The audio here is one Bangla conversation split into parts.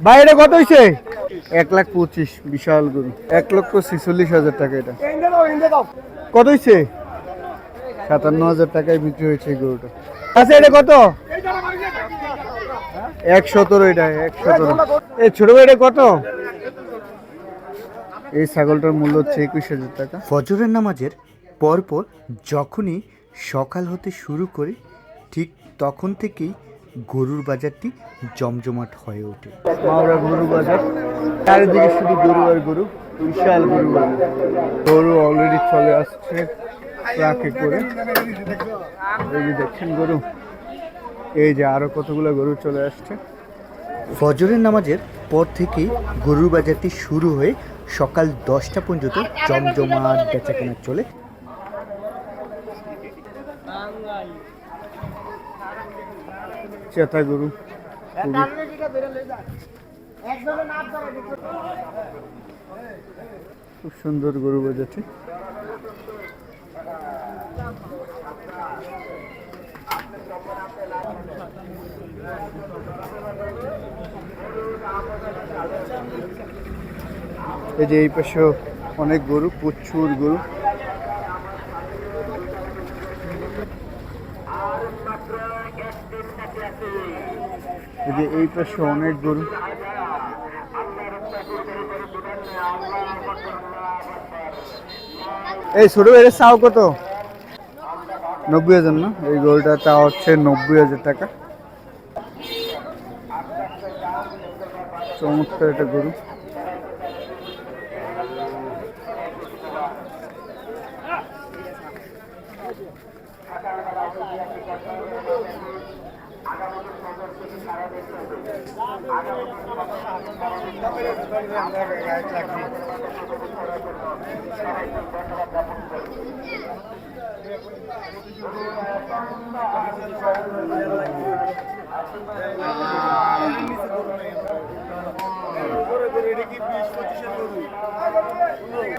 ভাই এটা কত হয়েছে এক লাখ পঁচিশ বিশাল গরু। এক লক্ষ ছিচল্লিশ হাজার টাকা এটা। কত হয়েছে সাতান্ন হাজার টাকায় বিক্রি হয়েছে এই গরুটা। আচ্ছা এটা কত? এক সতেরো এটা এক সতেরো। এই ছোট ভাই এটা কত? এই ছাগলটার মূল্য হচ্ছে একুশ হাজার টাকা। ফজরের নামাজের পরপর যখনই সকাল হতে শুরু করে ঠিক তখন থেকেই গরুর বাজারটি জমজমাট হয়ে ওঠে। মাওরা গরু বাজার। চারিদিকে শুধু গরু আর গরু বিশাল গরু বাজার। গরু অলরেডি চলে আসছে ট্রাকে করে। এই যে দেখছেন গরু। এই যে আরও কতগুলো গরু চলে আসছে। ফজরের নামাজের পর থেকেই গরুর বাজারটি শুরু হয়ে সকাল দশটা পর্যন্ত জমজমাট বেচাকেনা চলে। চেতা গরু। খুব সুন্দর গরু বাজারটি এই যে এই পাশে অনেক গরু প্রচুর গরু। এই পাশে অনেক গরু। এই ছোট এর চাও কত? নব্বই হাজার না? এই গরুটা চা হচ্ছে নব্বই হাজার টাকা। চমৎকার একটা গরু।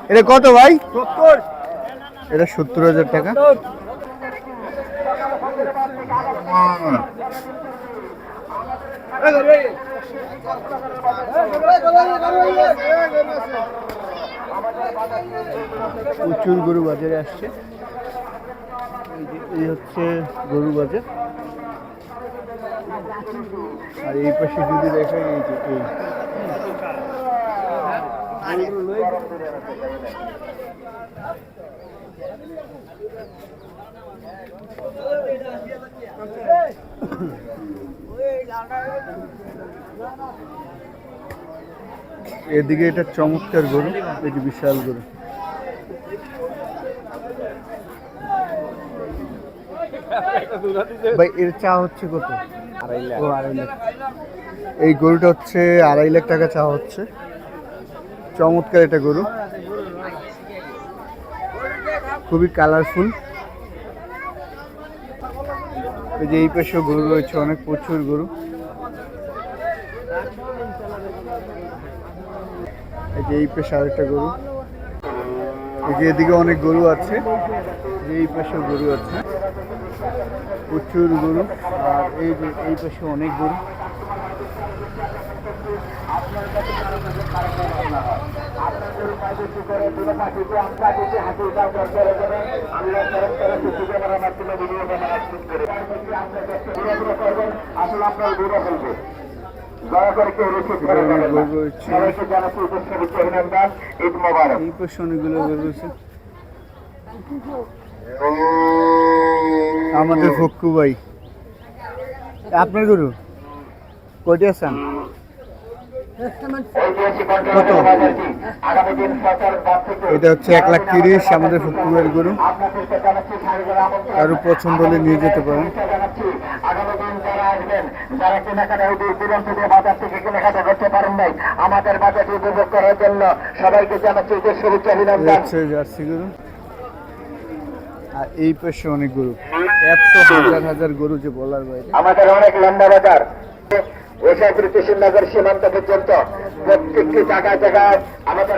এটা কত ভাই? সত্তর। এটা সত্তর হাজার টাকা। প্রচুর গরু বাজারে আসছে। এই হচ্ছে গরু বাজার। আর এই পাশে যদি দেখেন এই এই। এদিকে এটা চমৎকার গরু এটি বিশাল গরু। ভাই এর চা হচ্ছে কত? ও আড়াই লাখ। এই গরুটা হচ্ছে আড়াই লাখ টাকা চা হচ্ছে। চমৎকার এটা গরু। খুবই কালারফুল। এই যে এই পাশেও গরু রয়েছে অনেক প্রচুর গরু। এই পাশে আরেকটা গরু। এদিকে অনেক গরু আছে এই পাশেও গরু আছে। প্রচুর গরু, আর এই এই পাশে অনেক গরু। দয়া করে কেউ রিসিভ করে অনেক না। সবাইকে জানাচ্ছি ঈদের অভিনন্দন ঈদ মোবারক। এই পাশে অনেকগুলো রয়েছে। আমাদের ফক্কু ভাই। আপনার গুরু কটি আছেন? ঐতিহাসিক কত? এটা হচ্ছে এক লাখ তিরিশ আমাদের ফক্কু গরু। কারও পছন্দ হলে নিয়ে যেতে পারেন। কেনাকাটা দূর বাজার থেকে কেনাকাটা করতে পারেন নাই আমাদের বাজারটি উপভোগ করার জন্য সবাইকে জানাচ্ছি জার্সি গরু। আর এই পাশে অনেক গরু। এত হাজার হাজার গরু যে বলার বাইরে। আমাদের অনেক লম্বা বাজার। ওসাপুর কিশোরনগর সীমান্ত পর্যন্ত প্রত্যেকটি জায়গায় জায়গায় আমাদের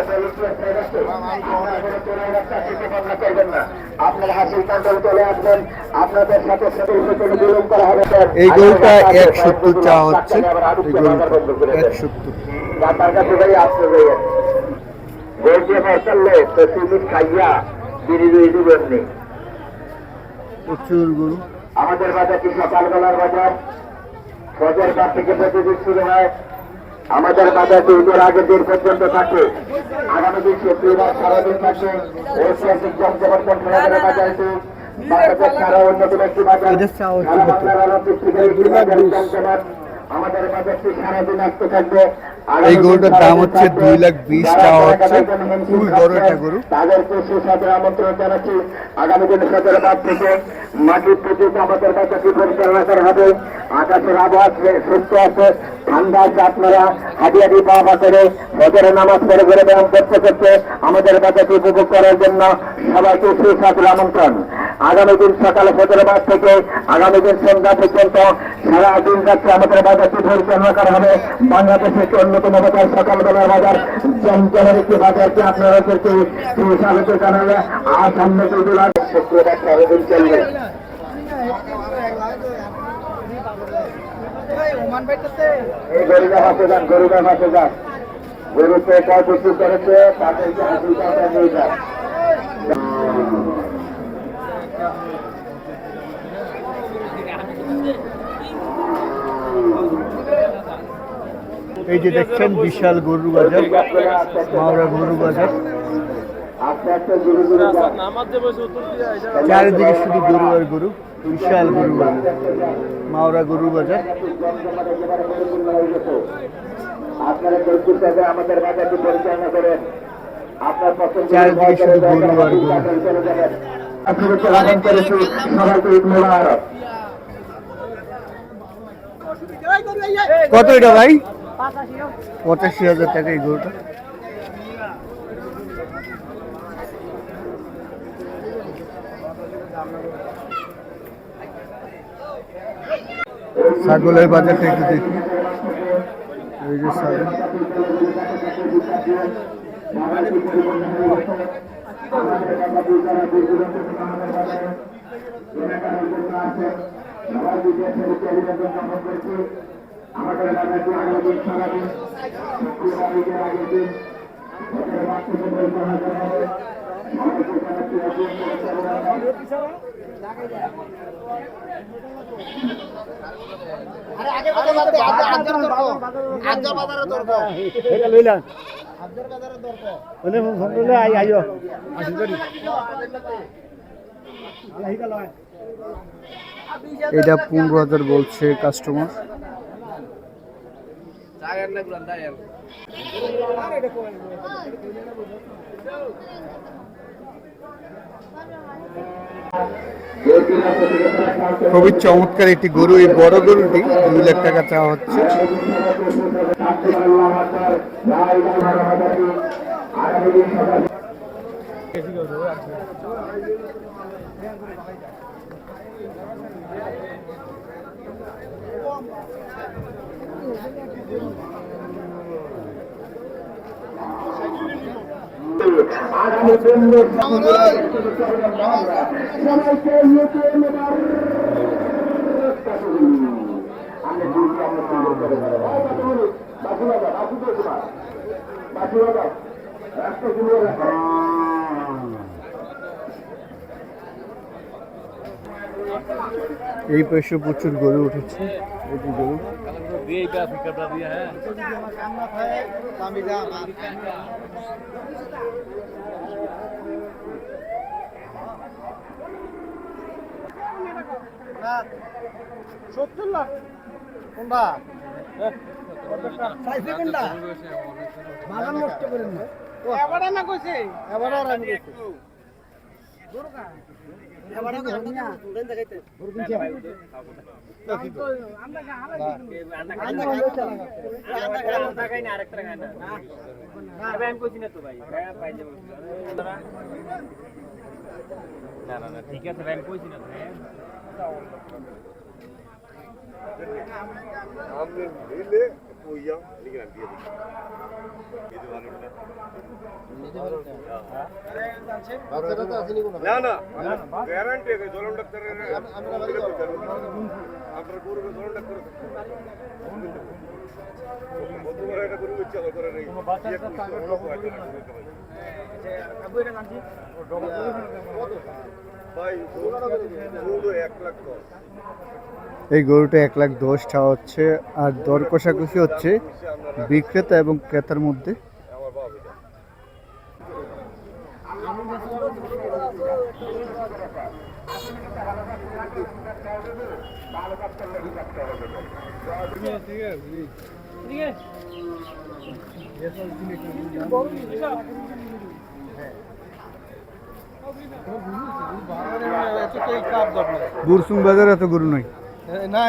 করবেন না। আপনারা হাসিল কন্ট্রোল চলে আসবেন। আপনাদের সাথে সাথে বিলম্ব করা হবে এই গরুটা এক সত্তর সাথে হচ্ছে। আবার আরও এই টাকা গরুটা বন্ধ করে এক সত্তর তার কাছে ভাই আসতে যাই বলছে ফসলে তো সিমিট খাইয়া বিড়ি দিয়ে দিবেন প্রচুর গরু। আমাদের বাজারটি সকালবেলার বাজার? ফজর কাপ থেকে প্রতিদিন শুরু হয়। আমাদের বাজারটি ঈদের আগের দিন পর্যন্ত থাকে। আগামী দিন শুক্রবার সারাদিন থাকে। ঐতিহাসিক জমজমাটন খেলাধুলা বাজারটি বাংলাদেশ ছাড়া অন্যতম একটি বাজার সারা। আমাদের বাজারটি সারাদিন আসতে থাকবে। এই গরুটার দাম হচ্ছে দুই লাখ বিশ টাকা হচ্ছে। খুবই বড় একটা গরু। তাদেরকে সুস্বাদে আমন্ত্রণ জানাচ্ছি। আগামী দিনে সতেরো বাদ থেকে মাটির পুজোতে আমাদের বাচ্চাটি পরিচালনা করা হবে। আকাশের আবহাওয়া সুস্থ আছে। ঠান্ডা আছে আপনারা হাডিয়াডি পাওয়া করে ফজরে নামাজ পড়ে ঘরে ব্যায়াম করতে করতে আমাদের বাচ্চাটি উপভোগ করার জন্য সবাইকে সুস্বাদের আমন্ত্রণ। আগামী দিন সকালে ফজরে বাদ থেকে আগামী দিন সন্ধ্যা পর্যন্ত সারা দিন যাচ্ছে আমাদের বাজারটি পরিচালনা করা হবে। বাংলাদেশের একটি অন্যতম বাজার সকালবেলার বাজার জমজমের একটি বাজারকে আপনাদেরকে সুস্বাগত জানালে আর সামনে চলবে শুক্রবার সারাদিন চলবে। এই গরুটা হাসে যান গরুটা হাসে যান গরুতে কয় প্রস্তুত করেছে? তাদেরকে হাসিল নিয়ে যান। এই যে দেখছেন, বিশাল গরু বাজার, মাওরা গরু বাজার। চারিদিকে শুধু গরু আর গরু, বিশাল গরু বাজার, মাওরা গরু বাজার। চারিদিকে শুধু গরু আর গরু। কত এটা ভাই? পঁচাশি হাজার টাকা এই গরুটা। ছাগলের বাজারটা একটু দেখি। এই যে ছাগল। এটা পনেরো হাজার বলছে কাস্টমার খুবই চমৎকার একটি গরু এই বড় গরুটি দুই লাখ টাকা চাওয়া হচ্ছে। এই পাশে প্রচুর গড়ে উঠেছে। যে গরু সত্তর লাখ কোনটা চাইছে কোনটা বাগান নষ্ট করেন না এবারে না কইছে? এবারে আর আমি না না না না। ঠিক আছে আমি কইছি না আপনি কইয়া লিখে দিয়ে দিই এই ভালো না না না গ্যারান্টি জলম ডাক্তারের আপনার গরুকে জলম ডাক্তার বন্ধুরা এটা গরু ইচ্ছা করে নেই ভাই গরু এক লাখ দশ এই গরুটা এক লাখ দশ চাওয়া হচ্ছে আর দর কষাকষি হচ্ছে বিক্রেতা এবং ক্রেতার মধ্যে। আমার বাবা এটা বুরসুং বাজার এত গরু নয় না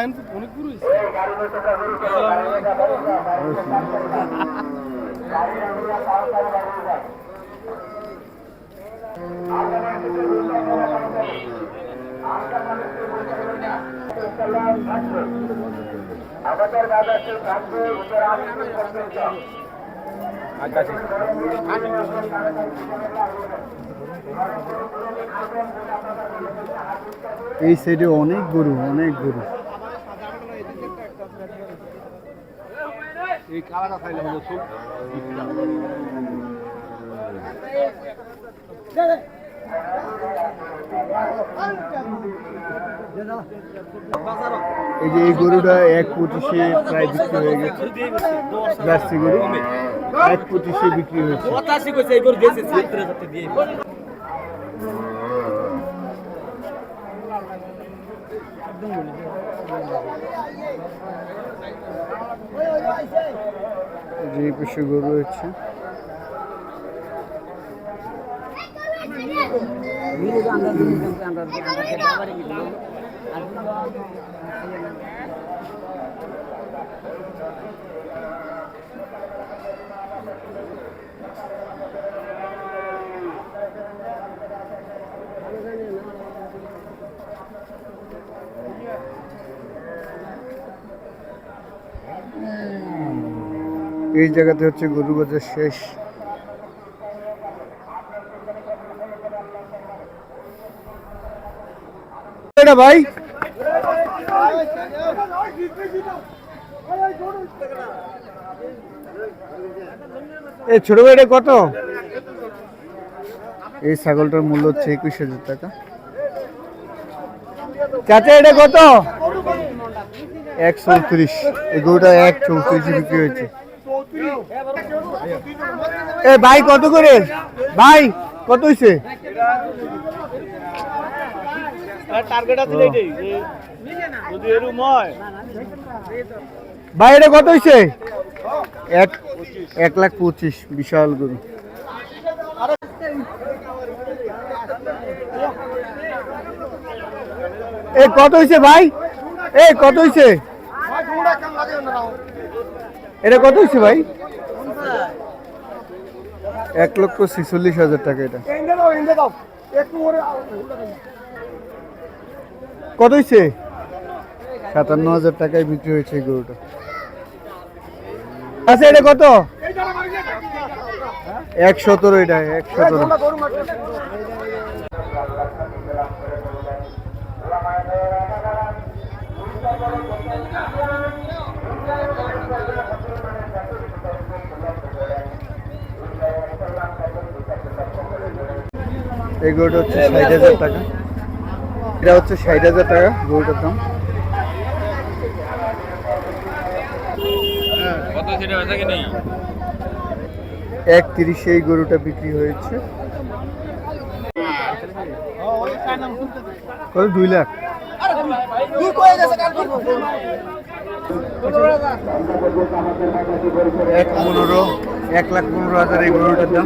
পর্যন্ত এই সাইডে অনেক গরু অনেক গরু। এই যে এই গরুটা এক পঁচিশে প্রায় বিক্রি হয়ে গেছে। জার্সি গরু। এক পঁচিশে বিক্রি হয়েছে। যে পাশে গরু রয়েছে এই জায়গাতে হচ্ছে গরু বাজার শেষ। ভাই? এই ছোট ভাইটা কত? এই ছাগলটার মূল্য হচ্ছে একুশ হাজার টাকা। চাচা, এটা কত? এক চৌত্রিশ। এই গরুটা এক চৌত্রিশে বিক্রি হয়েছে। এ ভাই, কত করে? ভাই, কত হয় ভাই, এটা কত হয়েছে এক এক লাখ পঁচিশ, বিশাল গরু। এ, কত হয়েছে ভাই? এ, কত হয়েছে এটা কত হয়েছে ভাই? এক লক্ষ ছেচল্লিশ হাজার টাকা এটা। কত হয়েছে সাতান্ন হাজার টাকায় বিক্রি হয়েছে গরুটা। আচ্ছা এটা কত? এক সতেরো এটা, এক সতেরো। এই গরুটা হচ্ছে ষাট হাজার টাকা। এটা হচ্ছে ষাট হাজার টাকা গরুটার দাম। এক তিরিশে এই গরুটা বিক্রি হয়েছে। কত? দুই লাখ। এক পনেরো এক লাখ পনেরো হাজার এই গরুটার দাম।